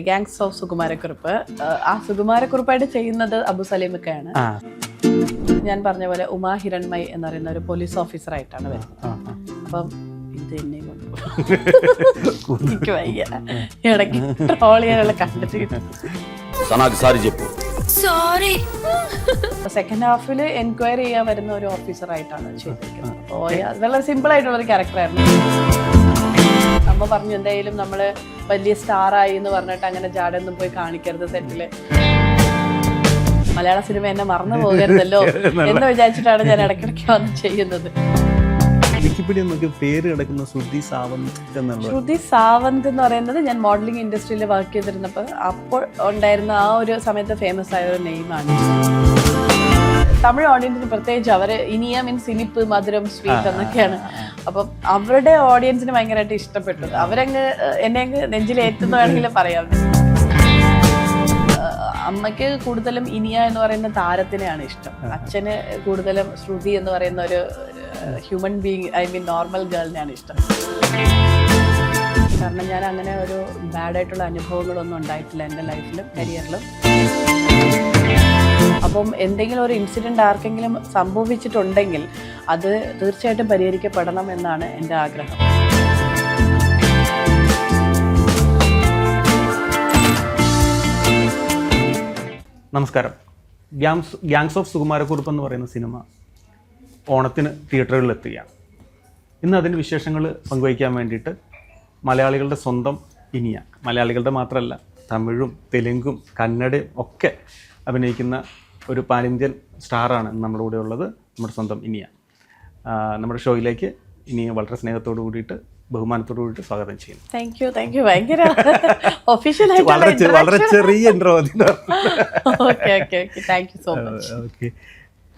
Gangs of Sukumara Kurup. ആ സുകുമാരക്കുറിപ്പായിട്ട് ചെയ്യുന്നത് അബു സലീമൊക്കെയാണ്. ഞാൻ പറഞ്ഞ പോലെ ഉമാ ഹിരൺമൈ എന്ന് പറയുന്ന ഒരു പോലീസ് ഓഫീസർ ആയിട്ടാണ് വരുന്നത്. അപ്പം സെക്കൻഡ് ഹാഫിൽ എൻക്വയറി ചെയ്യാൻ വരുന്ന ഒരു ഓഫീസറായിട്ടാണ് ചെയ്തിരിക്കുന്നത്. അപ്പോൾ വളരെ സിമ്പിൾ ആയിട്ടുള്ള ഒരു ക്യാരക്ടറായിരുന്നു അമ്മ പറഞ്ഞു എന്തായാലും നമ്മൾ വലിയ സ്റ്റാർ ആയി എന്ന് പറഞ്ഞിട്ട് അങ്ങനെ ജാടൊന്നും പോയി കാണിക്കരുത് സെറ്റിൽ. മലയാള സിനിമ എന്നെ മറന്നു പോകരുതല്ലോ എന്ന് വിചാരിച്ചിട്ടാണ് ഞാൻ ഇടയ്ക്കിടയ്ക്ക് വന്ന് ചെയ്യുന്നത്. വിക്കിപീഡിയ പേര് കിടക്കുന്ന ശ്രുതി സാവന്ത് എന്നുള്ളത്. ശ്രുതി സാവന്ത് എന്ന് പറയുന്നത് ഞാൻ മോഡലിംഗ് ഇൻഡസ്ട്രിയിൽ വർക്ക് ചെയ്തിരുന്നപ്പോൾ അപ്പോൾ ഉണ്ടായിരുന്ന ആ ഒരു സമയത്ത് ഫേമസ് ആയ ഒരു നെയിമാണ് തമിഴ് ഓഡിയൻസിന് പ്രത്യേകിച്ച് അവർ ഇനിയ മീൻസ് ഇനിപ്പ് മധുരം സ്വീറ്റ് എന്നൊക്കെയാണ്. അപ്പം അവരുടെ ഓഡിയൻസിന് ഭയങ്കരമായിട്ട് ഇഷ്ടപ്പെട്ടു അവരങ്ങ് എന്നെ അങ്ങ് നെഞ്ചിലേറ്റുന്ന വേണമെങ്കിൽ പറയാം. അമ്മയ്ക്ക് കൂടുതലും ഇനിയ എന്ന് പറയുന്ന താരത്തിനെയാണ് ഇഷ്ടം. അച്ഛന് കൂടുതലും ശ്രുതി എന്ന് പറയുന്ന ഒരു human being I mean normal ഗേളിനെയാണ് ഇഷ്ടം. കാരണം ഞാൻ അങ്ങനെ ഒരു ബാഡായിട്ടുള്ള അനുഭവങ്ങളൊന്നും ഉണ്ടായിട്ടില്ല എന്റെ ലൈഫിലും കരിയറിലും അപ്പം എന്തെങ്കിലും ഒരു ഇൻസിഡന്റ് ആർക്കെങ്കിലും സംഭവിച്ചിട്ടുണ്ടെങ്കിൽ അത് തീർച്ചയായിട്ടും പരിഹരിക്കപ്പെടണം എന്നാണ് എന്റെ ആഗ്രഹം. നമസ്കാരം. ഗ്യാങ്സ് ഗ്യാങ്സ് ഓഫ് സുകുമാരക്കുറുപ്പ് എന്ന് പറയുന്ന സിനിമ ഓണത്തിന് തിയേറ്ററുകളിൽ എത്തുകയാണ് ഇന്ന് അതിന്റെ വിശേഷങ്ങൾ പങ്കുവയ്ക്കാൻ വേണ്ടിയിട്ട് മലയാളികളുടെ സ്വന്തം ഇനിയ മലയാളികളുടെ മാത്രമല്ല തമിഴും തെലുങ്കും കന്നഡയും ഒക്കെ അഭിനയിക്കുന്ന ഒരു പാനിന്ത്യൻ സ്റ്റാറാണ് ഇന്ന് നമ്മുടെ കൂടെ ഉള്ളത് നമ്മുടെ സ്വന്തം ഇനിയ. നമ്മുടെ ഷോയിലേക്ക് ഇനിയെ വളരെ സ്നേഹത്തോടു കൂടിയിട്ട് ബഹുമാനത്തോടു കൂടിയിട്ട് സ്വാഗതം ചെയ്യുന്നു. താങ്ക് യു താങ്ക് യു ഭയങ്കര ഒഫീഷ്യൽ വളരെ ചെറിയ intro thank you so much okay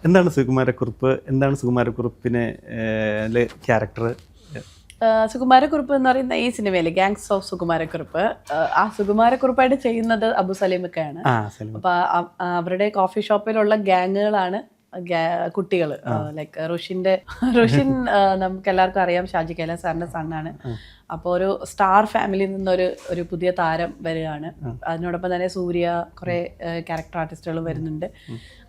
എന്താണ് സുകുമാരക്കുറുപ്പ്? എന്താണ് സുകുമാരക്കുറുപ്പിനെ ക്യാരക്ടർ സുകുമാരക്കുറുപ്പ് എന്ന് പറയുന്ന ഈ സിനിമയിലെ ഗാങ്സ് ഓഫ് സുകുമാരക്കുറുപ്പ് ആ സുകുമാരക്കുറുപ്പായിട്ട് ചെയ്യുന്നത് അബു സലീമൊക്കെയാണ്. അപ്പൊ അവരുടെ കോഫി ഷോപ്പിലുള്ള ഗാങ്ങുകളാണ് കുട്ടികൾ ലൈക്ക് റോഷിന്റെ റോഷിൻ നമുക്ക് എല്ലാവർക്കും അറിയാം ഷാജി കൈലാസ് സാറിന്റെ സണ്ണാണ്. അപ്പോൾ ഒരു സ്റ്റാർ ഫാമിലിയിൽ നിന്നൊരു ഒരു പുതിയ താരം വരികയാണ്. അതിനോടൊപ്പം തന്നെ സൂര്യ കുറെ ക്യാരക്ടർ ആർട്ടിസ്റ്റുകൾ വരുന്നുണ്ട്.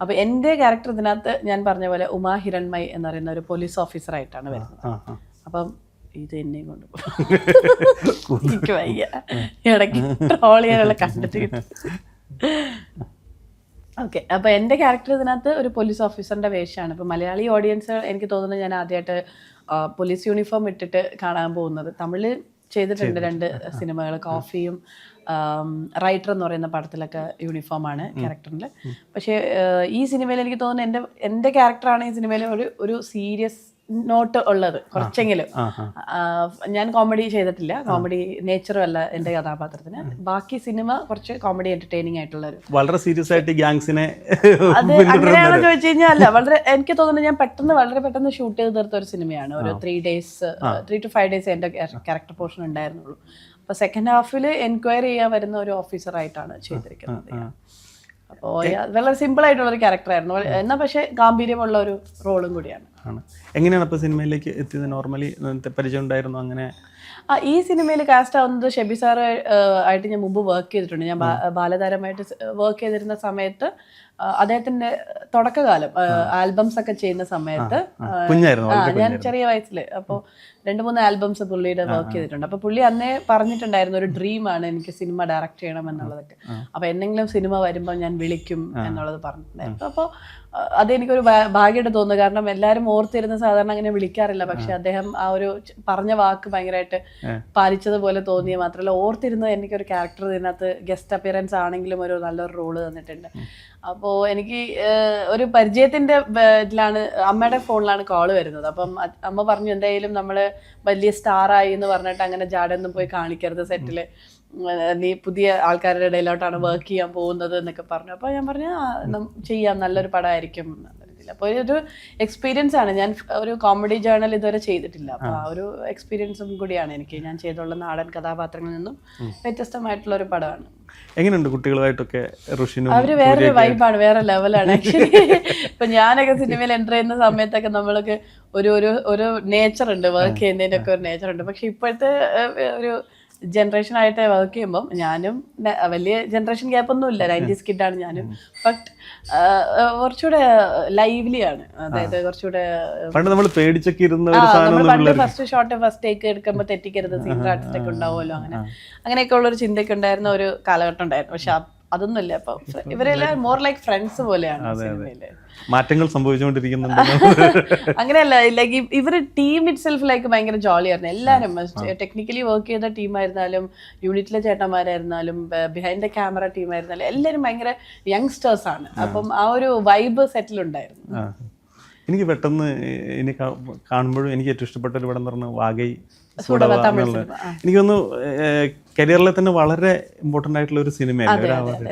അപ്പൊ എന്റെ ക്യാരക്ടർ ഇതിനകത്ത് ഞാൻ പറഞ്ഞ പോലെ ഉമാ ഹിരൺമൈ എന്ന് പറയുന്ന ഒരു പോലീസ് ഓഫീസറായിട്ടാണ് വരുന്നത്. അപ്പം ഇത് എന്നെ കൊണ്ട് എനിക്ക് വയ്യ. ഇടയ്ക്ക് ട്രോൾ ചെയ്യാനുള്ള കണ്ടിട്ട് ഓക്കെ അപ്പൊ എന്റെ ക്യാരക്ടർ ഇതിനകത്ത് ഒരു പോലീസ് ഓഫീസറിന്റെ വേഷമാണ്. ഇപ്പൊ മലയാളി ഓഡിയൻസ് എനിക്ക് തോന്നുന്നു ഞാൻ ആദ്യമായിട്ട് പോലീസ് യൂണിഫോം ഇട്ടിട്ട് കാണാൻ പോകുന്നത്. തമിഴിൽ ചെയ്തിട്ടുണ്ട് രണ്ട് സിനിമകൾ കോഫിയും റൈറ്റർ എന്ന് പറയുന്ന പടത്തിലൊക്കെ യൂണിഫോമാണ് ക്യാരക്ടറിൽ പക്ഷേ ഈ സിനിമയിൽ എനിക്ക് തോന്നുന്നു എന്റെ എന്റെ ക്യാരക്ടറാണ് ഈ സിനിമയിൽ ഒരു ഒരു സീരിയസ് നോട്ട് ഉള്ളത് കുറച്ചെങ്കിലും. ഞാൻ കോമഡി ചെയ്തിട്ടില്ല. കോമഡി നേച്ചറും അല്ല എന്റെ കഥാപാത്രത്തിന്. ബാക്കി സിനിമ കുറച്ച് കോമഡി എന്റർടൈനിങ് ആയിട്ടുള്ള ഒരു വളരെ സീരിയസ് ആയിട്ട് ഗ്യാങ്സിനെ അത് അങ്ങനെയാണോ ചോദിച്ചു കഴിഞ്ഞാൽ അല്ല വളരെ എനിക്ക് തോന്നുന്നു ഞാൻ പെട്ടെന്ന് വളരെ പെട്ടെന്ന് ഷൂട്ട് ചെയ്ത് തീർത്ത ഒരു സിനിമയാണ് ഒരു three days three two five days എന്റെ ക്യാരക്ടർ പോർഷൻ ഉണ്ടായിരുന്നുള്ളൂ. അപ്പൊ സെക്കൻഡ് ഹാഫിൽ എൻക്വയറി ചെയ്യാൻ വരുന്ന ഒരു ഓഫീസറായിട്ടാണ് ചെയ്തിരിക്കുന്നത്. അപ്പോൾ വളരെ സിമ്പിൾ ആയിട്ടുള്ള ഒരു ക്യാരക്ടറായിരുന്നു എന്നാൽ പക്ഷേ ഗാംഭീര്യമുള്ള ഒരു റോളും കൂടിയാണ്. ആണ്. എങ്ങനെയാണ് അപ്പോൾ സിനിമയിലേക്ക് എത്തിയത്? നോർമലി പരിചയം ഉണ്ടായിരുന്നു അങ്ങനെ? ഈ സിനിമയിൽ കാസ്റ്റ് ആവുന്നത് ഷെബി സാർ ആയിട്ട് ഞാൻ മുമ്പ് വർക്ക് ചെയ്തിട്ടുണ്ട്. ഞാൻ ബാലതാരമായിട്ട് വർക്ക് ചെയ്തിരുന്ന സമയത്ത് അദ്ദേഹത്തിന്റെ തുടക്കകാലം ആൽബംസ് ഒക്കെ ചെയ്യുന്ന സമയത്ത് ഞാൻ ചെറിയ വയസ്സിൽ അപ്പോൾ രണ്ട് മൂന്ന് ആൽബംസ് പുള്ളിയുടെ വർക്ക് ചെയ്തിട്ടുണ്ട്. അപ്പോൾ പുള്ളി അന്നേ പറഞ്ഞിട്ടുണ്ടായിരുന്നു ഒരു ഡ്രീമാണ് എനിക്ക് സിനിമ ഡയറക്റ്റ് ചെയ്യണം എന്നുള്ളതൊക്കെ. അപ്പോൾ എന്തെങ്കിലും സിനിമ വരുമ്പോൾ ഞാൻ വിളിക്കും എന്നുള്ളത് പറഞ്ഞിട്ടുണ്ടായിരുന്നു. അപ്പോൾ അതെനിക്കൊരു ഭാഗ്യമായിട്ട് തോന്നുന്നു. കാരണം എല്ലാവരും ഓർത്തിരുന്ന സാധാരണ അങ്ങനെ വിളിക്കാറില്ല. പക്ഷെ അദ്ദേഹം ആ ഒരു പറഞ്ഞ വാക്ക് ഭയങ്കരമായിട്ട് പാലിച്ചതുപോലെ തോന്നിയ മാത്രമല്ല. ഓർത്തിരുന്നത് എനിക്കൊരു ക്യാരക്ടർ ഇതിനകത്ത് ഗസ്റ്റ് അപ്പിയറൻസ് ആണെങ്കിലും ഒരു നല്ലൊരു റോൾ തന്നിട്ടുണ്ട്. അപ്പോൾ എനിക്ക് ഒരു പരിചയത്തിന്റെ ഇതിലാണ് അമ്മയുടെ ഫോണിലാണ് കോൾ വരുന്നത്. അപ്പം അമ്മ പറഞ്ഞു എന്തായാലും നമ്മൾ വലിയ സ്റ്റാർ ആയി എന്ന് പറഞ്ഞിട്ട് അങ്ങനെ ജാടൊന്നും പോയി കാണിക്കരുത് സെറ്റിൽ നീ പുതിയ ആൾക്കാരുടെ ഇടയിലോട്ടാണ് വർക്ക് ചെയ്യാൻ പോകുന്നത് എന്നൊക്കെ പറഞ്ഞു. അപ്പോൾ ഞാൻ പറഞ്ഞു "ആ, നം- ചെയ്യാം നല്ലൊരു പടമായിരിക്കും എന്നുള്ള രീതിയിൽ. അപ്പോൾ ഒരു എക്സ്പീരിയൻസ് ആണ്. ഞാൻ ഒരു കോമഡി ജേണൽ ഇതുവരെ ചെയ്തിട്ടില്ല. അപ്പോൾ ആ. ഒരു എക്സ്പീരിയൻസും കൂടിയാണ് എനിക്ക്. ഞാൻ ചെയ്തുള്ള നാടൻ കഥാപാത്രങ്ങളിൽ നിന്നും വ്യത്യസ്തമായിട്ടുള്ള ഒരു പടമാണ്. എങ്ങനെയുണ്ട് കുട്ടികളുമായിട്ടൊക്കെ അവർ വേറൊരു വൈബാണ് വേറെ ലെവലാണ് ആക്ച്വലി ഇപ്പൊ ഞാനൊക്കെ സിനിമയിൽ എന്റർ ചെയ്യുന്ന സമയത്തൊക്കെ നമ്മളൊക്കെ ഒരു ഒരു ഒരു നേച്ചർ ഉണ്ട്. വർക്ക് ചെയ്യുന്നതിന്റെ ഒക്കെ ഒരു നേച്ചർ ഉണ്ട്. പക്ഷെ ഇപ്പോഴത്തെ ഒരു ജനറേഷൻ ആയിട്ട് വർക്ക് ചെയ്യുമ്പോൾ ഞാനും വലിയ ജനറേഷൻ ഗ്യാപ്പ് ഒന്നും ഇല്ല. നയന്റീസ് കിഡാണ് ഞാനും. ബട്ട് കുറച്ചുകൂടെ ലൈവ്ലി ആണ്. അതായത് കുറച്ചുകൂടെ പണ്ട് നമ്മൾ പേടിച്ചൊക്കെ ഇരുന്ന പണ്ട് ഫസ്റ്റ് ഷോട്ട് ഫസ്റ്റ് ടേക്ക് എടുക്കുമ്പോൾ തെറ്റിക്കരുത്. സീനിയർ ആർട്ടിസ്റ്റ് ഒക്കെ ഉണ്ടാവുമല്ലോ അങ്ങനെ. അങ്ങനെയൊക്കെ ഉള്ള ഒരു ചിന്തയൊക്കെ ഉണ്ടായിരുന്ന ഒരു കാലഘട്ടം ഉണ്ടായിരുന്നു. പക്ഷെ അതൊന്നുമില്ല. അപ്പൊ ഇവരെല്ലാം മോർ ലൈക്ക് ഫ്രണ്ട്സ് പോലെയാണ് സിനിമയിൽ. മാറ്റങ്ങൾ സംഭവിച്ചുകൊണ്ടിരിക്കുന്നുണ്ട്. അങ്ങനെയല്ല ലൈക്ക് ഇവർ ടീം ഇറ്റ് സെൽഫ് ലൈക്ക് ഭയങ്കര ജോളി ആയിരുന്നു എല്ലാവരും ടെക്നിക്കലി വർക്ക് ചെയ്ത ടീമായിരുന്നാലും യൂണിറ്റിലെ ചേട്ടന്മാരായിരുന്നാലും ബിഹൈൻഡ് ദ ക്യാമറ ടീമായിരുന്നാലും എല്ലാവരും ഭയങ്കര യങ്സ്റ്റേഴ്സ് ആണ്. അപ്പം ആ ഒരു വൈബ് സെറ്റിൽ ഉണ്ടായിരുന്നു. എനിക്ക് പെട്ടെന്ന് ഇനി കാണുമ്പോഴും എനിക്ക് ഏറ്റവും ഇഷ്ടപ്പെട്ട ഒരു പടം എന്ന് പറഞ്ഞാൽ വാഗൈ സുഡവ സുഡവ തമിഴ് എന്നുള്ള സിനിമ, ആ. എനിക്ക് തോന്നുന്നു കരിയറിലെ തന്നെ വളരെ ഇമ്പോർട്ടന്റ് ആയിട്ടുള്ള ഒരു സിനിമയാണ്.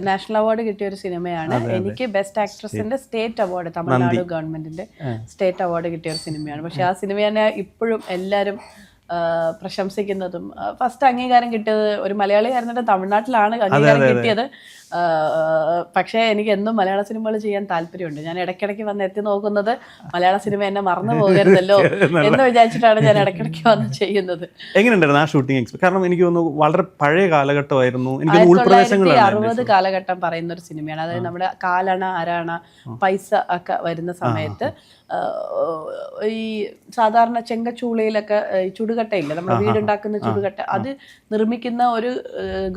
നാഷണൽ അവാർഡ് കിട്ടിയ ഒരു സിനിമയാണ്. എനിക്ക് ബെസ്റ്റ് ആക്ട്രസിന്റെ സ്റ്റേറ്റ് അവാർഡ് തമിഴ്നാട് ഗവൺമെന്റിന്റെ സ്റ്റേറ്റ് അവാർഡ് കിട്ടിയ ഒരു സിനിമയാണ്. പക്ഷെ ആ സിനിമ തന്നെ ഇപ്പോഴും എല്ലാവരും പ്രശംസിക്കുന്നതും ഫസ്റ്റ് അംഗീകാരം കിട്ടിയത് ഒരു മലയാളി ആയിരുന്നിട്ട് തമിഴ്നാട്ടിലാണ് അംഗീകാരം കിട്ടിയത്. പക്ഷേ എനിക്ക് എന്നും മലയാള സിനിമകൾ ചെയ്യാൻ താല്പര്യമുണ്ട്. ഞാൻ ഇടയ്ക്കിടയ്ക്ക് വന്ന് എത്തി നോക്കുന്നത് മലയാള സിനിമ എന്നെ മറന്നു പോകരുതല്ലോ എന്ന് വിചാരിച്ചിട്ടാണ് ഞാൻ ഇടയ്ക്കിടയ്ക്ക് വന്ന് ചെയ്യുന്നത്. എങ്ങനെയുണ്ടായിരുന്നു ആ ഷൂട്ടിംഗ് കാരണം എനിക്ക് തോന്നുന്നു വളരെ പഴയ കാലഘട്ടമായിരുന്നു. എനിക്ക് അറുപത് കാലഘട്ടം പറയുന്ന ഒരു സിനിമയാണ്. അതായത് നമ്മുടെ കാലണ അരാണ പൈസ ഒക്കെ വരുന്ന സമയത്ത് ഈ സാധാരണ ചെങ്കച്ചൂളയിലൊക്കെ ചുടുകട്ടയില്ല? നമ്മുടെ വീടുണ്ടാക്കുന്ന ചുടുകട്ട. അത് നിർമ്മിക്കുന്ന ഒരു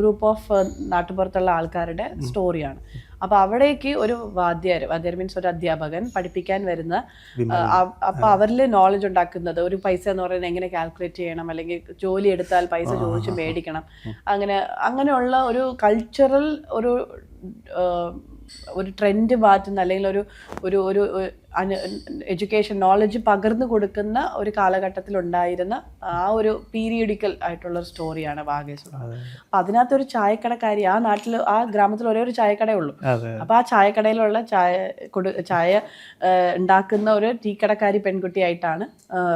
ഗ്രൂപ്പ് ഓഫ് നാട്ടുപുറത്തുള്ള ആൾക്കാരുടെ സ്റ്റോറിയാണ് അപ്പൊ അവിടേക്ക് ഒരു വാദ്യർ വാദ്യർ മീൻസ് ഒരു അധ്യാപകൻ പഠിപ്പിക്കാൻ വരുന്ന അപ്പോൾ അവരിൽ നോളജ് ഉണ്ടാക്കുന്നത് ഒരു പൈസ എന്ന് പറയുന്നത് എങ്ങനെ കാൽക്കുലേറ്റ് ചെയ്യണം അല്ലെങ്കിൽ ജോലി എടുത്താൽ പൈസ ചോദിച്ച് മേടിക്കണം. അങ്ങനെ അങ്ങനെയുള്ള ഒരു കൾച്ചറൽ ഒരു ഒരു ട്രെൻഡ് മാറ്റുന്ന അല്ലെങ്കിൽ ഒരു ഒരു ഒരു എഡ്യൂക്കേഷൻ നോളജ് പകർന്നു കൊടുക്കുന്ന ഒരു കാലഘട്ടത്തിൽ ഉണ്ടായിരുന്ന ആ ഒരു പീരിയഡിക്കൽ ആയിട്ടുള്ള ഒരു സ്റ്റോറിയാണ് വാഗേശ്വരം അപ്പൊ അതിനകത്ത് ഒരു ചായക്കടക്കാരി ആ നാട്ടിൽ ആ ഗ്രാമത്തിൽ ഒരേ ഒരു ചായക്കടയുള്ളൂ അപ്പൊ ആ ചായക്കടയിലുള്ള ചായ കൊടു ചായ ഉണ്ടാക്കുന്ന ഒരു ടീ കടക്കാരി പെൺകുട്ടിയായിട്ടാണ്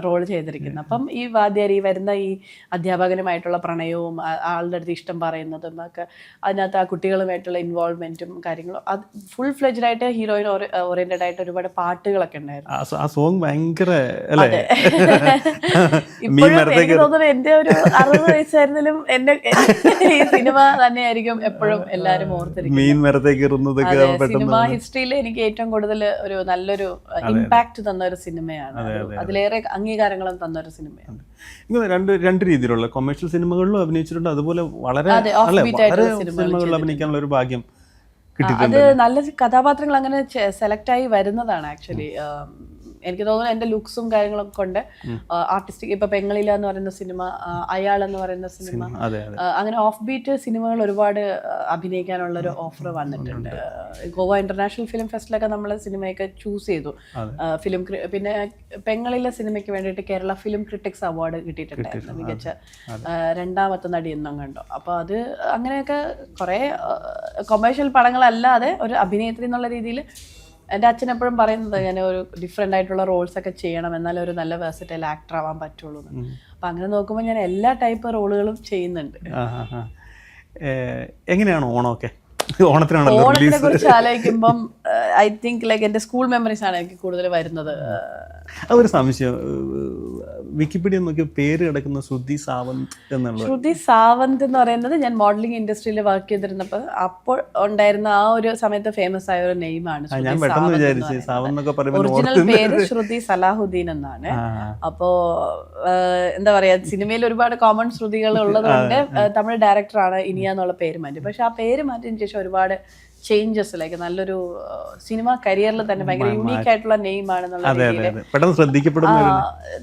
റോൾ ചെയ്തിരിക്കുന്നത്. അപ്പം ഈ വാദ്യാരി വരുന്ന ഈ അധ്യാപകനുമായിട്ടുള്ള പ്രണയവും ആളുടെ അടുത്ത് ഇഷ്ടം പറയുന്നതും ഒക്കെ അതിനകത്ത് ആ കുട്ടികളുമായിട്ടുള്ള ഇൻവോൾവ്മെന്റും കാര്യങ്ങളും അത് ഫുൾ ഫ്ലെജ്ഡായിട്ട് ഹീറോയിൻ ഓറിയന്റഡ് ആയിട്ട് ഒരുപാട് പാട്ടുകളൊക്കെ ഉണ്ടായിരുന്നു. ആ സോങ് ഭയങ്കര തോന്നുന്നു എന്റെ ഒരു അറുപത് വയസ്സായിരുന്നാലും എന്റെ ഈ സിനിമ തന്നെയായിരിക്കും എപ്പോഴും എല്ലാരും ഓർത്തിരിക്കുന്നത്. സിനിമ ഹിസ്റ്ററിയിൽ എനിക്ക് ഏറ്റവും കൂടുതൽ ഒരു നല്ലൊരു ഇമ്പാക്ട് തന്ന ഒരു സിനിമയാണ്. അതിലേറെ അംഗീകാരങ്ങളും തന്ന ഒരു സിനിമയാണ്. രണ്ട് രണ്ട് രീതിയിലുള്ള കൊമേഴ്ഷ്യൽ സിനിമകളിലും അഭിനയിച്ചിട്ടുണ്ട്. അതുപോലെ വളരെ സിനിമകളിൽ അഭിനയിക്കാനുള്ള ഒരു ഭാഗ്യം അത് നല്ലൊരു നല്ല കഥാപാത്രങ്ങൾ അങ്ങനെ സെലക്ട് ആയി വരുന്നതാണ് ആക്ച്വലി എനിക്ക് തോന്നുന്നു എന്റെ ലുക്സും കാര്യങ്ങളൊക്കെ കൊണ്ട് ആർട്ടിസ്റ്റിക് ഇപ്പൊ പെങ്ങളില എന്ന് പറയുന്ന സിനിമ അയാൾ എന്ന് പറയുന്ന സിനിമ അങ്ങനെ ഓഫ് ബീറ്റ് സിനിമകൾ ഒരുപാട് അഭിനയിക്കാനുള്ള ഒരു ഓഫർ വന്നിട്ടുണ്ട്. ഗോവ ഇന്റർനാഷണൽ ഫിലിം ഫെസ്റ്റിലൊക്കെ നമ്മൾ സിനിമയൊക്കെ ചൂസ് ചെയ്തു. ഫിലിം പിന്നെ പെങ്ങളിലെ സിനിമയ്ക്ക് വേണ്ടിയിട്ട് കേരള ഫിലിം ക്രിട്ടിക്സ് അവാർഡ് കിട്ടിയിട്ടുണ്ടായിരുന്നു മികച്ച രണ്ടാമത്തെ നടി എന്നും കണ്ടോ. അപ്പോൾ അത് അങ്ങനെയൊക്കെ കുറേ കൊമേഴ്ഷ്യൽ പടങ്ങളല്ലാതെ ഒരു അഭിനേത്രി എന്നുള്ള രീതിയിൽ എന്റെ അച്ഛൻ എപ്പോഴും പറയുന്നത് ഞാൻ ഒരു ഡിഫറെന്റ് ആയിട്ടുള്ള റോൾസ് ഒക്കെ ചെയ്യണം എന്നാലേ ഒരു നല്ല വേഴ്സറ്റൈൽ ആക്ടർ ആവാൻ പറ്റുള്ളൂ. അപ്പം അങ്ങനെ നോക്കുമ്പോൾ ഞാൻ എല്ലാ ടൈപ്പ് റോളുകളും ചെയ്യുന്നുണ്ട്. എങ്ങനെയാണ് ഓണമൊക്കെ ഓണത്തിനെ കുറിച്ച് ആലോചിക്കുമ്പം ഐ തിങ്ക് ലൈക്ക് എന്റെ സ്കൂൾ മെമ്മറീസ് ആണ് എനിക്ക് കൂടുതൽ വരുന്നത്. ഒരു സംശയം. വിക്കിപീഡിയ നോക്കി പേര് കിടക്കുന്ന ശ്രുതി സാവന്ത് എന്നുള്ളത് ശ്രുതി സാവന്ത് എന്ന് പറയുന്നത് ഞാൻ മോഡലിംഗ് ഇൻഡസ്ട്രിയിൽ വർക്ക് ചെയ്തിരുന്നപ്പോൾ അപ്പോൾ ഉണ്ടായിരുന്ന ആ ഒരു സമയത്ത് ഫേമസ് ആയ ഒരു നെയിമാണ് ഞാൻ പെട്ടെന്ന് വിചാരിച്ചു സാവന്ത് എന്നൊക്കെ പറയുമ്പോൾ ഒറിജിനൽ പേര് ശ്രുതി സലാഹുദ്ദീൻ എന്നാണ്. അപ്പോ എന്താ പറയാ സിനിമയിൽ ഒരുപാട് കോമൺ ശ്രുതികൾ ഉള്ളതുകൊണ്ട് തമിഴ് ഡയറക്ടറാണ് ഇനിയ എന്നുള്ള പേര് മാറ്റി. പക്ഷെ ആ പേര് മാറ്റിയതിന് ശേഷം ഒരുപാട് ചേഞ്ചസ് ലൈക്ക് നല്ലൊരു സിനിമ കരിയറിൽ തന്നെ ഭയങ്കര യുണീക്ക് ആയിട്ടുള്ള നെയിം ആണെന്നുള്ള രീതിയിൽ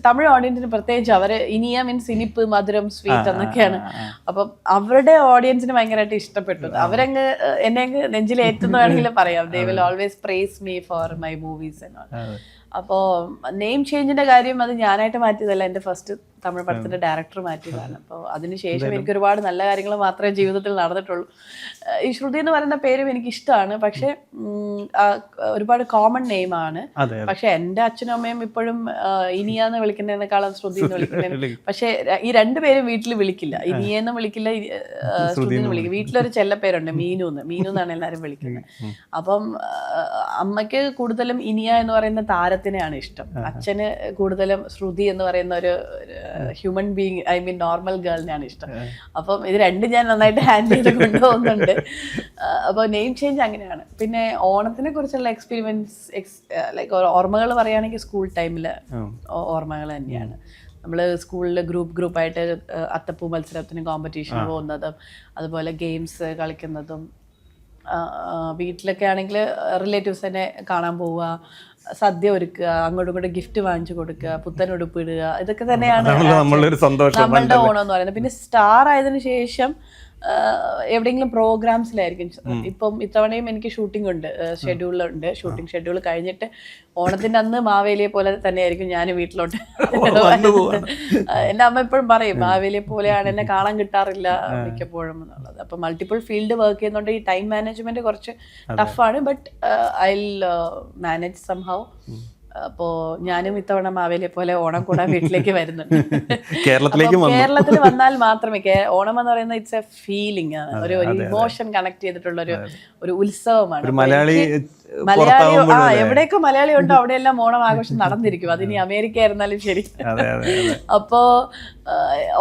തമിഴ് ഓഡിയൻസിന് പ്രത്യേകിച്ച് അവർ ഇനിയ മീൻസ് ഇനിപ്പ് മധുരം സ്വീറ്റ് എന്നൊക്കെയാണ്. അപ്പം അവരുടെ ഓഡിയൻസിന് ഭയങ്കരമായിട്ട് ഇഷ്ടപ്പെട്ടു അവരങ്ങ് എന്നെ അങ്ങ് നെഞ്ചിലേറ്റുന്ന വേണമെങ്കിൽ പറയാം. They will always praise me for my movies. അപ്പോൾ നെയിം ചേഞ്ചിന്റെ കാര്യം അത് ഞാനായിട്ട് മാറ്റിയതല്ല. എന്റെ ഫസ്റ്റ് തമിഴ് പടത്തിന്റെ ഡയറക്ടർ മാറ്റിയതാണ്. അപ്പോൾ അതിനുശേഷം എനിക്ക് ഒരുപാട് നല്ല കാര്യങ്ങൾ മാത്രമേ ജീവിതത്തിൽ നടന്നിട്ടുള്ളൂ. ഈ ശ്രുതി എന്ന് പറയുന്ന പേരും എനിക്ക് ഇഷ്ടമാണ് പക്ഷേ ഒരുപാട് കോമൺ നെയിമാണ് പക്ഷെ എന്റെ അച്ഛനും അമ്മയും ഇപ്പോഴും ഇനിയെന്ന് വിളിക്കുന്നതിനേക്കാളും ശ്രുതി എന്ന് വിളിക്കുന്നത് പക്ഷെ ഈ രണ്ടുപേരും വീട്ടിൽ വിളിക്കില്ല. ഇനിയെന്ന് വിളിക്കില്ല ശ്രുതി എന്ന് വിളിക്കും. വീട്ടിലൊരു ചെല്ലപ്പേരുണ്ട് മീനു എന്ന്. മീനു എന്നാണ് എല്ലാവരും വിളിക്കുന്നത്. അപ്പം അമ്മയ്ക്ക് കൂടുതലും ഇനിയ എന്ന് പറയുന്ന താരത്തിനെയാണ് ഇഷ്ടം. അച്ഛന് കൂടുതലും ശ്രുതി എന്ന് പറയുന്ന ഒരു human being I mean normal ഗേളിനെയാണ് ഇഷ്ടം. അപ്പം ഇത് രണ്ടും ഞാൻ നന്നായിട്ട് ഹാൻഡിൽ ചെയ്ത് കൊണ്ടുപോകുന്നുണ്ട്. അപ്പോൾ നെയിം ചേഞ്ച് അങ്ങനെയാണ്. പിന്നെ ഓണത്തിനെ കുറിച്ചുള്ള എക്സ്പീരിയൻസ് എക്സ് ലൈക്ക് ഓർമ്മകൾ പറയുകയാണെങ്കിൽ സ്കൂൾ ടൈമിൽ ഓർമ്മകൾ തന്നെയാണ്. നമ്മൾ സ്കൂളിൽ ഗ്രൂപ്പ് ഗ്രൂപ്പായിട്ട് അത്തപ്പൂ മത്സരത്തിന് കോമ്പറ്റീഷൻ പോകുന്നതും അതുപോലെ ഗെയിംസ് കളിക്കുന്നതും വീട്ടിലൊക്കെ ആണെങ്കിൽ റിലേറ്റീവ്സ് തന്നെ കാണാൻ പോവുക സദ്യ ഒരുക്കുക അങ്ങോട്ടും ഇങ്ങോട്ടും ഗിഫ്റ്റ് വാങ്ങിച്ചു കൊടുക്കുക പുത്തൻ ഉടുപ്പ് ഇടുക ഇതൊക്കെ തന്നെയാണ് നമ്മളുടെ ഓണം എന്ന് പറയുന്നത്. പിന്നെ സ്റ്റാർ ആയതിനു ശേഷം എവിടെയെങ്കിലും പ്രോഗ്രാംസിലായിരിക്കും. ഇപ്പം ഇത്തവണയും എനിക്ക് ഷൂട്ടിംഗ് ഉണ്ട്. ഷെഡ്യൂളുണ്ട്. ഷൂട്ടിംഗ് ഷെഡ്യൂൾ കഴിഞ്ഞിട്ട് ഓണത്തിന്റെ അന്ന് മാവേലിയെ പോലെ തന്നെയായിരിക്കും ഞാൻ വീട്ടിലോട്ട് എന്റെ അമ്മ എപ്പോഴും പറയും മാവേലിയെ പോലെയാണ് എന്നെ കാണാൻ കിട്ടാറില്ല മിക്കപ്പോഴും എന്നുള്ളത്. അപ്പൊ മൾട്ടിപ്പിൾ ഫീൽഡ് വർക്ക് ചെയ്യുന്നതുകൊണ്ട് ഈ ടൈം മാനേജ്മെന്റ് കുറച്ച് ടഫാണ് ബട്ട് ഐ മാനേജ് സംഹൗ അപ്പോ ഞാനും ഇത്തവണ മാവേലിയെ പോലെ ഓണം കൂടാൻ വീട്ടിലേക്ക് വരുന്നുണ്ട്. കേരളത്തിലേക്ക് കേരളത്തിൽ വന്നാൽ മാത്രമേ ഓണം എന്ന് പറയുന്നത് ഇറ്റ്സ് എ ഫീലിംഗ് ആണ്. ഒരു ഇമോഷൻ കണക്ട് ചെയ്തിട്ടുള്ള ഒരു ഒരു ഉത്സവമാണ്. മലയാളി മലയാളി ആ എവിടെയൊക്കെ മലയാളി ഉണ്ടോ അവിടെയെല്ലാം ഓണം ആഘോഷം നടന്നിരിക്കും അതിനി അമേരിക്ക ആയിരുന്നാലും ശരി. അപ്പോ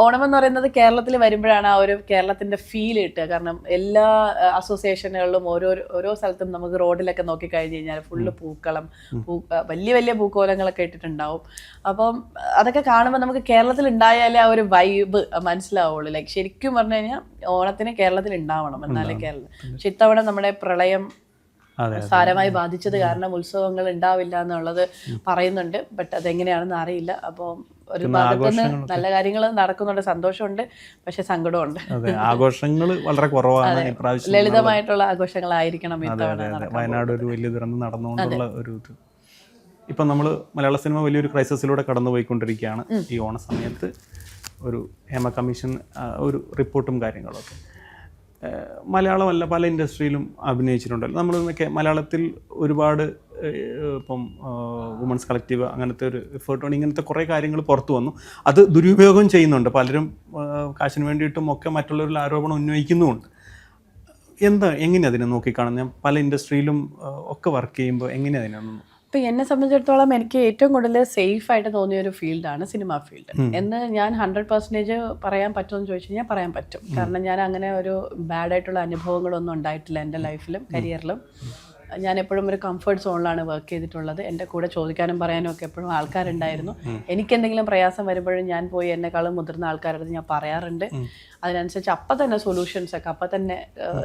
ഓണം എന്ന് പറയുന്നത് കേരളത്തിൽ വരുമ്പോഴാണ് ആ ഒരു കേരളത്തിന്റെ ഫീൽ കിട്ടുക. കാരണം എല്ലാ അസോസിയേഷനുകളിലും ഓരോ ഓരോ സ്ഥലത്തും നമുക്ക് റോഡിലൊക്കെ നോക്കി കഴിഞ്ഞ് കഴിഞ്ഞാൽ ഫുള്ള് പൂക്കളം പൂ വലിയ വലിയ പൂക്കോലങ്ങളൊക്കെ ഇട്ടിട്ടുണ്ടാവും. അപ്പം അതൊക്കെ കാണുമ്പോൾ നമുക്ക് കേരളത്തിൽ ഉണ്ടായാലേ ആ ഒരു വൈബ് മനസ്സിലാവുള്ളൂ. ലൈക്ക് ശരിക്കും പറഞ്ഞു കഴിഞ്ഞാൽ ഓണത്തിന് കേരളത്തിൽ ഉണ്ടാവണം എന്നാലേ കേരളം പക്ഷെ ഇത്തവണ നമ്മുടെ പ്രളയം സാരമായി ബാധിച്ചത് കാരണം ഉത്സവങ്ങൾ ഉണ്ടാവില്ല എന്നുള്ളത് പറയുന്നുണ്ട്. ബട്ട് അതെങ്ങനെയാണെന്ന് അറിയില്ല. അപ്പോൾ ഒരു ഭാഗത്തുനിന്ന് നല്ല കാര്യങ്ങൾ നടക്കുന്നുണ്ട് സന്തോഷമുണ്ട് പക്ഷെ സങ്കടമുണ്ട്. ആഘോഷങ്ങൾ വളരെ കുറവാണ് ഇപ്രാവശ്യം ലളിതമായിട്ടുള്ള ആഘോഷങ്ങളായിരിക്കണം ഇത്തവണ. വയനാട് ഒരു വലിയ ദുരന്തം നടന്നുകൊണ്ടുള്ള ഒരു ഇത്. ഇപ്പം നമ്മൾ മലയാള സിനിമ വലിയൊരു ക്രൈസിസിലൂടെ കടന്നുപോയിക്കൊണ്ടിരിക്കുകയാണ് ഈ ഓണ സമയത്ത് ഒരു ഹേമ കമ്മീഷൻ ഒരു റിപ്പോർട്ടും കാര്യങ്ങളൊക്കെ. മലയാളമല്ല പല ഇൻഡസ്ട്രിയിലും അഭിനയിച്ചിട്ടുണ്ടല്ലോ. നമ്മൾ മലയാളത്തിൽ ഒരുപാട് ഇപ്പം വുമൻസ് കളക്റ്റീവ് അങ്ങനത്തെ ഒരു എഫേർട്ട് ഇങ്ങനത്തെ കുറേ കാര്യങ്ങൾ പുറത്തു വന്നു. അത് ദുരുപയോഗം ചെയ്യുന്നുണ്ട്. പലരും കാശിന് വേണ്ടിയിട്ടും ഒക്കെ മറ്റുള്ളവരിൽ ആരോപണം ഉന്നയിക്കുന്നുമുണ്ട്. എന്താ എങ്ങനെയാണ് അതിനെ നോക്കിക്കാണുന്നത് ഞാൻ പല ഇൻഡസ്ട്രിയിലും ഒക്കെ വർക്ക് ചെയ്യുമ്പോൾ എങ്ങനെയാണ് അതിനൊന്നും ഇപ്പൊ എന്നെ സംബന്ധിച്ചിടത്തോളം എനിക്ക് ഏറ്റവും കൂടുതൽ സേഫ് ആയിട്ട് തോന്നിയ ഒരു ഫീൽഡാണ് സിനിമ ഫീൽഡ് എന്ന് ഞാൻ ഹൺഡ്രഡ് പെർസെന്റേജ് പറയാൻ പറ്റുമെന്ന് ചോദിച്ചു കഴിഞ്ഞാൽ പറയാൻ പറ്റും. കാരണം ഞാൻ അങ്ങനെ ഒരു ബാഡായിട്ടുള്ള അനുഭവങ്ങളൊന്നും ഉണ്ടായിട്ടില്ല എന്റെ ലൈഫിലും കരിയറിലും ഞാൻ എപ്പോഴും ഒരു കംഫർട്ട് സോണിലാണ് വർക്ക് ചെയ്തിട്ടുള്ളത്. എന്റെ കൂടെ ചോദിക്കാനും പറയാനും ഒക്കെ എപ്പോഴും ആൾക്കാരുണ്ടായിരുന്നു. എനിക്ക് എന്തെങ്കിലും പ്രയാസം വരുമ്പോഴും ഞാൻ പോയി എന്നെക്കാളും മുതിർന്ന ആൾക്കാരുടെ ഞാൻ പറയാറുണ്ട്. അതിനനുസരിച്ച് അപ്പം തന്നെ സൊല്യൂഷൻസ് ഒക്കെ അപ്പം തന്നെ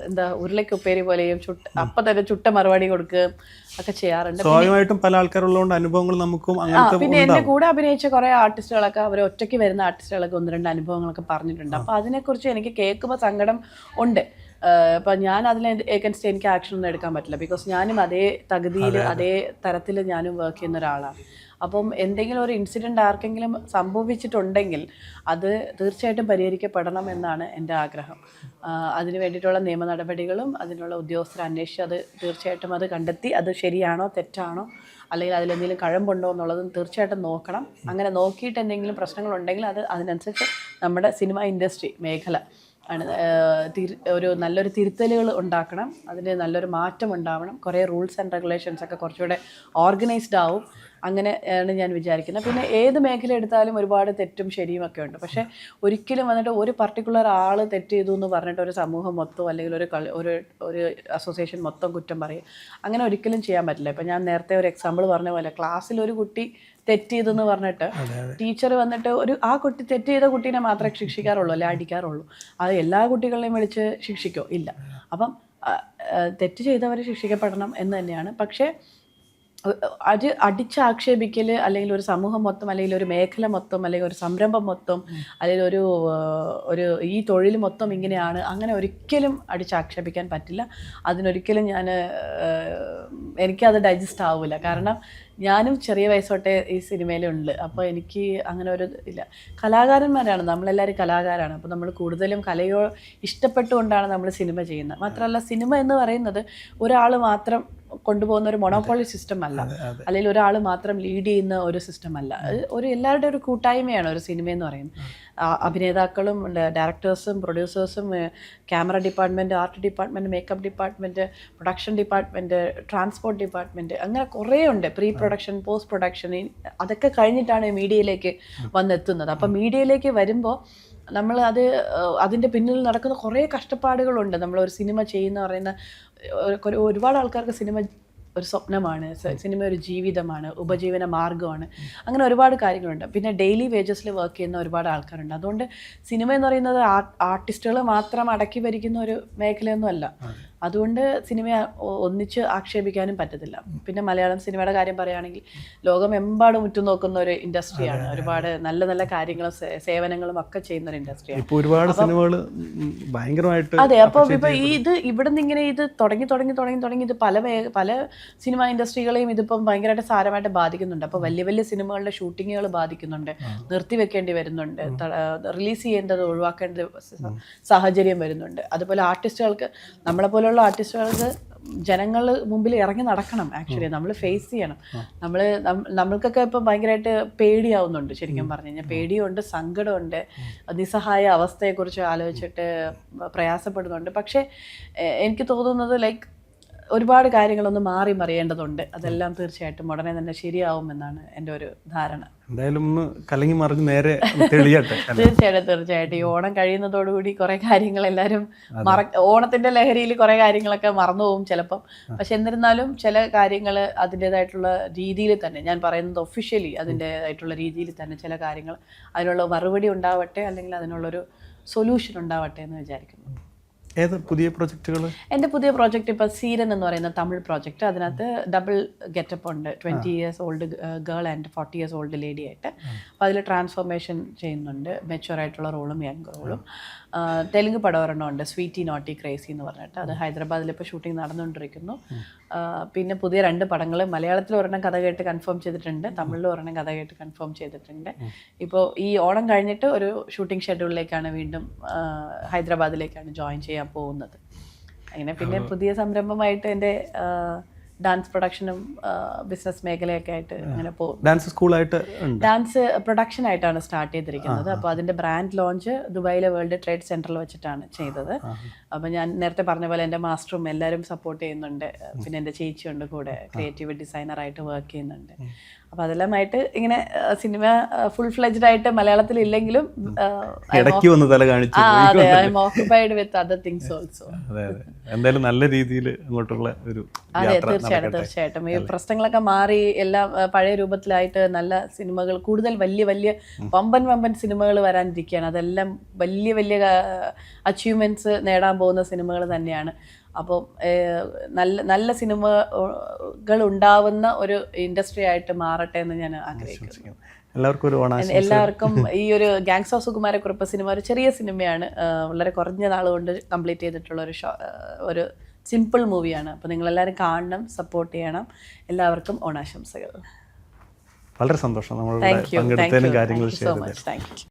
എന്താ ഉരുളയ്ക്ക് ഉപ്പേരി പോലെയും ചുട്ട അപ്പം തന്നെ ചുട്ട മറുപടി കൊടുക്കുകയും ഒക്കെ ചെയ്യാറുണ്ട്. സ്വാഭാവികമായിട്ടും പല ആൾക്കാരുള്ളതുകൊണ്ട് അനുഭവങ്ങൾ നമുക്കും പിന്നെ എന്റെ കൂടെ അഭിനയിച്ച കുറേ ആർട്ടിസ്റ്റുകളൊക്കെ അവർ ഒറ്റയ്ക്ക് വരുന്ന ആർട്ടിസ്റ്റുകളൊക്കെ ഒന്ന് രണ്ട് അനുഭവങ്ങളൊക്കെ പറഞ്ഞിട്ടുണ്ട്. അപ്പം അതിനെക്കുറിച്ച് എനിക്ക് കേൾക്കുമ്പോൾ സങ്കടം ഉണ്ട്. ഇപ്പൊ ഞാൻ അതിൽ ഏകൻസ്റ്റ് എനിക്ക് ആക്ഷൻ ഒന്നും എടുക്കാൻ പറ്റില്ല. ബിക്കോസ് ഞാനും അതേ തകുതിയിൽ അതേ തരത്തിൽ ഞാനും വർക്ക് ചെയ്യുന്ന ഒരാളാണ്. അപ്പം എന്തെങ്കിലും ഒരു ഇൻസിഡന്റ് ആർക്കെങ്കിലും സംഭവിച്ചിട്ടുണ്ടെങ്കിൽ അത് തീർച്ചയായിട്ടും പരിഹരിക്കപ്പെടണം എന്നാണ് എന്റെ ആഗ്രഹം. അതിന് വേണ്ടിയിട്ടുള്ള നിയമ നടപടികളും അതിനുള്ള ഉദ്യോഗസ്ഥർ അന്വേഷിച്ച് അത് തീർച്ചയായിട്ടും അത് കണ്ടെത്തി അത് ശരിയാണോ തെറ്റാണോ അല്ലെങ്കിൽ അതിലെന്തെങ്കിലും കഴമ്പുണ്ടോ എന്നുള്ളതും തീർച്ചയായിട്ടും നോക്കണം. അങ്ങനെ നോക്കിയിട്ട് എന്തെങ്കിലും പ്രശ്നങ്ങളുണ്ടെങ്കിൽ അത് അതിനനുസരിച്ച് നമ്മുടെ സിനിമ ഇൻഡസ്ട്രി മേഖല ആണ് ഒരു നല്ലൊരു തിരുത്തലുകൾ ഉണ്ടാക്കണം. അതിന് നല്ലൊരു മാറ്റം ഉണ്ടാവണം. കുറേ റൂൾസ് ആൻഡ് റെഗുലേഷൻസ് ഒക്കെ കുറച്ചുകൂടെ ഓർഗനൈസ്ഡ് ആവും. അങ്ങനെ ആണ് ഞാൻ വിചാരിക്കുന്നത്. പിന്നെ ഏത് മേഖല എടുത്താലും ഒരുപാട് തെറ്റും ശരിയും ഒക്കെ ഉണ്ട്. പക്ഷേ ഒരിക്കലും വന്നിട്ട് ഒരു പർട്ടിക്കുലർ ആൾ തെറ്റ് ചെയ്തു എന്ന് പറഞ്ഞിട്ട് ഒരു സമൂഹം മൊത്തം അല്ലെങ്കിൽ ഒരു ഒരു ഒരു അസോസിയേഷൻ മൊത്തം കുറ്റം പറയും. അങ്ങനെ ഒരിക്കലും ചെയ്യാൻ പറ്റില്ല. ഇപ്പം ഞാൻ നേരത്തെ ഒരു എക്സാമ്പിൾ പറഞ്ഞ പോലെ ക്ലാസ്സിൽ ഒരു കുട്ടി തെറ്റ് ചെയ്തെന്ന് പറഞ്ഞിട്ട് ടീച്ചർ വന്നിട്ട് ഒരു ആ കുട്ടി തെറ്റ് ചെയ്ത കുട്ടീനെ മാത്രമേ ശിക്ഷിക്കാറുള്ളൂ അല്ലെ അടിക്കാറുള്ളൂ. അത് എല്ലാ കുട്ടികളെയും വിളിച്ച് ശിക്ഷിക്കോ? ഇല്ല. അപ്പം തെറ്റ് ചെയ്തവർ ശിക്ഷിക്കപ്പെടണം എന്ന് തന്നെയാണ്. പക്ഷേ അത് അടിച്ചാക്ഷേപിക്കൽ അല്ലെങ്കിൽ ഒരു സമൂഹം മൊത്തം അല്ലെങ്കിൽ ഒരു മേഖല മൊത്തം അല്ലെങ്കിൽ ഒരു സംരംഭം മൊത്തം അല്ലെങ്കിൽ ഒരു ഒരു ഈ തൊഴിൽ മൊത്തം ഇങ്ങനെയാണ് അങ്ങനെ ഒരിക്കലും അടിച്ചാക്ഷേപിക്കാൻ പറ്റില്ല. അതിനൊരിക്കലും ഞാൻ എനിക്കത് ഡൈജസ്റ്റ് ആവില്ല കാരണം ഞാനും ചെറിയ വയസ്സോട്ടെ ഈ സിനിമയിലുണ്ട്. അപ്പോൾ എനിക്ക് അങ്ങനെ ഒരു ഇല്ല. കലാകാരന്മാരാണ്. നമ്മളെല്ലാവരും കലാകാരാണ്. അപ്പോൾ നമ്മൾ കൂടുതലും കലയോ ഇഷ്ടപ്പെട്ടുകൊണ്ടാണ് നമ്മൾ സിനിമ ചെയ്യുന്നത്. മാത്രമല്ല സിനിമ എന്ന് പറയുന്നത് ഒരാൾ മാത്രം കൊണ്ടുപോകുന്ന ഒരു മൊണോപോളി സിസ്റ്റം അല്ല. അല്ലെങ്കിൽ ഒരാൾ മാത്രം ലീഡ് ചെയ്യുന്ന ഒരു സിസ്റ്റം അല്ല. അത് ഒരു എല്ലാവരുടെ ഒരു കൂട്ടായ്മയാണ് ഒരു സിനിമ എന്ന് പറയുന്നത് അഭിനേതാക്കളും ഡയറക്ടേഴ്സും പ്രൊഡ്യൂസേഴ്സും camera department art department makeup department production department transport department അങ്ങനെ കുറേ ഉണ്ട്. പ്രീ പ്രൊഡക്ഷൻ പോസ്റ്റ് പ്രൊഡക്ഷൻ അതൊക്കെ കഴിഞ്ഞിട്ടാണ് മീഡിയയിലേക്ക് വന്നെത്തുന്നത്. അപ്പം മീഡിയയിലേക്ക് വരുമ്പോൾ നമ്മൾ അത് അതിന്റെ പിന്നിൽ നടക്കുന്ന കുറേ കഷ്ടപ്പാടുകളുണ്ട്. നമ്മൾ ഒരു സിനിമ ചെയ്യുന്ന പറയുന്ന ഒരു- ഒരു- ഒരുപാട് ആൾക്കാർക്ക് സിനിമ ഒരു സ്വപ്നമാണ് സിനിമ ഒരു ജീവിതമാണ് ഉപജീവന മാർഗമാണ്. അങ്ങനെ ഒരുപാട് കാര്യങ്ങളുണ്ട്. പിന്നെ ഡെയിലി വേജസിൽ വർക്ക് ചെയ്യുന്ന ഒരുപാട് ആൾക്കാരുണ്ട്. അതുകൊണ്ട് സിനിമ എന്ന് പറയുന്നത് ആർട്ടിസ്റ്റുകൾ മാത്രം അടക്കി ഭരിക്കുന്ന ഒരു മേഖലയൊന്നും അല്ല അതുകൊണ്ട് സിനിമ ഒന്നിച്ച് ആക്ഷേപിക്കാനും പറ്റത്തില്ല. പിന്നെ മലയാളം സിനിമയുടെ കാര്യം പറയുകയാണെങ്കിൽ ലോകമെമ്പാടും ഉറ്റുനോക്കുന്ന ഒരു ഇൻഡസ്ട്രിയാണ് ഒരുപാട് നല്ല നല്ല കാര്യങ്ങളും സേവനങ്ങളും ഒക്കെ ചെയ്യുന്ന ഒരു ഇൻഡസ്ട്രിയാണ്. ഇപ്പോൾ ഒരുപാട് സിനിമകൾ ഭയങ്കരമായിട്ട് അതെ അപ്പോൾ ഇപ്പൊ ഈ ഇത് നിന്ന് ഇങ്ങനെ ഇത് തുടങ്ങി തുടങ്ങി തുടങ്ങി തുടങ്ങി ഇത് പല പല സിനിമ ഇൻഡസ്ട്രികളെയും ഇതിപ്പം ഭയങ്കരമായിട്ട് സാരമായിട്ട് ബാധിക്കുന്നുണ്ട്. അപ്പോൾ വലിയ വലിയ സിനിമകളുടെ ഷൂട്ടിങ്ങുകൾ ബാധിക്കുന്നുണ്ട്. നിർത്തിവെക്കേണ്ടി വരുന്നുണ്ട്. റിലീസ് ചെയ്യേണ്ടത് ഒഴിവാക്കേണ്ട സാഹചര്യം വരുന്നുണ്ട്. അതുപോലെ ആർട്ടിസ്റ്റുകൾക്ക് നമ്മളെ പോലെയുള്ള ആർട്ടിസ്റ്റുകൾക്ക് ജനങ്ങൾ മുമ്പിൽ ഇറങ്ങി നടക്കണം ആക്ച്വലി നമ്മൾ ഫേസ് ചെയ്യണം. നമ്മൾ നമ്മൾക്കൊക്കെ ഇപ്പം ഭയങ്കരമായിട്ട് പേടിയാവുന്നുണ്ട് ശരിക്കും പറഞ്ഞു കഴിഞ്ഞാൽ പേടിയുണ്ട് സങ്കടമുണ്ട് നിസ്സഹായ അവസ്ഥയെക്കുറിച്ച് ആലോചിച്ചിട്ട് പ്രയാസപ്പെടുന്നുണ്ട്. പക്ഷേ എനിക്ക് തോന്നുന്നത് ലൈക്ക് ഒരുപാട് കാര്യങ്ങളൊന്ന് മാറി മറിയേണ്ടതുണ്ട്. അതെല്ലാം തീർച്ചയായിട്ടും ഉടനെ തന്നെ ശരിയാവുമെന്നാണ് എന്റെ ഒരു ധാരണ. എന്തായാലും ഒന്ന് കലങ്ങി മറിഞ്ഞ് നേരെ തെളിയട്ടെ? തീർച്ചയായിട്ടും തീർച്ചയായിട്ടും. ഈ ഓണം കഴിയുന്നതോടുകൂടി കുറെ കാര്യങ്ങൾ എല്ലാവരും മറ ഓണത്തിന്റെ ലഹരിയിൽ കുറെ കാര്യങ്ങളൊക്കെ മറന്നു പോകും ചിലപ്പം. പക്ഷെ എന്നിരുന്നാലും ചില കാര്യങ്ങൾ അതിന്റെതായിട്ടുള്ള രീതിയിൽ തന്നെ ഞാൻ പറയുന്നത് ഒഫീഷ്യലി അതിന്റെതായിട്ടുള്ള രീതിയിൽ തന്നെ ചില കാര്യങ്ങൾ അതിനുള്ള മറുപടി ഉണ്ടാവട്ടെ അല്ലെങ്കിൽ അതിനുള്ളൊരു സൊല്യൂഷൻ ഉണ്ടാവട്ടെ എന്ന് വിചാരിക്കുന്നു. ഏത് പുതിയ പ്രോജക്റ്റുകൾ എന്റെ പുതിയ പ്രോജക്റ്റ് ഇപ്പോൾ സീരൻ എന്ന് പറയുന്ന തമിഴ് പ്രോജക്റ്റ് അതിനകത്ത് ഡബിൾ ഗെറ്റപ്പ് ഉണ്ട്. Twenty years old girl and forty years old lady ആയിട്ട്. അപ്പോൾ അതിൽ ട്രാൻസ്ഫോർമേഷൻ ചെയ്യുന്നുണ്ട്. മെച്ചുവർ ആയിട്ടുള്ള റോളും യങ് റോളും തെലുങ്ക് പടം ഒരെണ്ണം ഉണ്ട്. സ്വീറ്റി നോട്ടി ക്രേസി എന്ന് പറഞ്ഞിട്ട്. അത് ഹൈദരാബാദിൽ ഇപ്പോൾ ഷൂട്ടിംഗ് നടന്നുകൊണ്ടിരിക്കുന്നു പിന്നെ പുതിയ രണ്ട് പടങ്ങൾ മലയാളത്തിൽ ഒരെണ്ണം കഥ കേട്ട് കൺഫേം ചെയ്തിട്ടുണ്ട്. തമിഴിൽ ഒരെണ്ണം കഥ കേട്ട് കൺഫേം ചെയ്തിട്ടുണ്ട്. ഇപ്പോൾ ഈ ഓണം കഴിഞ്ഞിട്ട് ഒരു ഷൂട്ടിംഗ് ഷെഡ്യൂളിലേക്കാണ് വീണ്ടും ഹൈദരാബാദിലേക്കാണ് ജോയിൻ ചെയ്യാൻ പോകുന്നത്. അങ്ങനെ പിന്നെ പുതിയ സംരംഭമായിട്ട് എന്റെ ഡാൻസ് പ്രൊഡക്ഷനും ബിസിനസ് മേഖലയൊക്കെ ആയിട്ട് അങ്ങനെ പോകും ഡാൻസ് സ്കൂളായിട്ട് ഡാൻസ് പ്രൊഡക്ഷൻ ആയിട്ടാണ് സ്റ്റാർട്ട് ചെയ്തിരിക്കുന്നത്. അപ്പോൾ അതിന്റെ ബ്രാൻഡ് ലോഞ്ച് ദുബായിലെ വേൾഡ് ട്രേഡ് സെന്ററിൽ വെച്ചിട്ടാണ് ചെയ്തത്. അപ്പോൾ ഞാൻ നേരത്തെ പറഞ്ഞ പോലെ എന്റെ മാസ്റ്ററും എല്ലാവരും സപ്പോർട്ട് ചെയ്യുന്നുണ്ട്. പിന്നെ എന്റെ ചേച്ചിയുണ്ട് കൂടെ ക്രിയേറ്റീവ് ഡിസൈനറായിട്ട് വർക്ക് ചെയ്യുന്നുണ്ട്. അപ്പോൾ അതെല്ലാമായിട്ട് ഇങ്ങനെ സിനിമ ഫുൾ ഫ്ലെജ്ഡ് ആയിട്ട് മലയാളത്തിൽ ഇല്ലെങ്കിലും ഇടയ്ക്ക് വന്ന് തല കാണിച്ചു അതെ I'm occupied with other things also അതെ അതെ. എന്തായാലും നല്ല രീതിയിൽ അങ്ങോട്ടുള്ള ഒരു അതെ തീർച്ചയായിട്ടും തീർച്ചയായിട്ടും. ഈ പ്രശ്നങ്ങളൊക്കെ മാറി എല്ലാം പഴയ രൂപത്തിലായിട്ട് നല്ല സിനിമകൾ കൂടുതൽ വലിയ വലിയ വമ്പൻ വമ്പൻ സിനിമകൾ വരാനിരിക്കുകയാണ്. അതെല്ലാം വലിയ വലിയ അച്ചീവ്മെന്റ്സ് നേടാൻ പോകുന്ന സിനിമകൾ തന്നെയാണ്. അപ്പോൾ നല്ല നല്ല സിനിമകൾ ഉണ്ടാവുന്ന ഒരു ഇൻഡസ്ട്രി ആയിട്ട് മാറട്ടെ എന്ന് ഞാൻ ആഗ്രഹിക്കുന്നു. എല്ലാവർക്കും ഒരു എല്ലാവർക്കും ഈ ഒരു ഗാങ്സ് ഓഫ് സുകുമാരക്കുറിപ്പ് സിനിമ ഒരു ചെറിയ സിനിമയാണ്. വളരെ കുറഞ്ഞ നാൾ കൊണ്ട് കംപ്ലീറ്റ് ചെയ്തിട്ടുള്ള ഒരു ഷോ ഒരു സിമ്പിൾ മൂവിയാണ്. അപ്പോൾ നിങ്ങളെല്ലാവരും കാണണം സപ്പോർട്ട് ചെയ്യണം. എല്ലാവർക്കും ഓണാശംസകൾ. വളരെ സന്തോഷം നമ്മൾ താങ്ക് യു താങ്ക് പങ്കെടുത്തതിനും യു കാര്യങ്ങൾ സോ മച്ച് താങ്ക് യു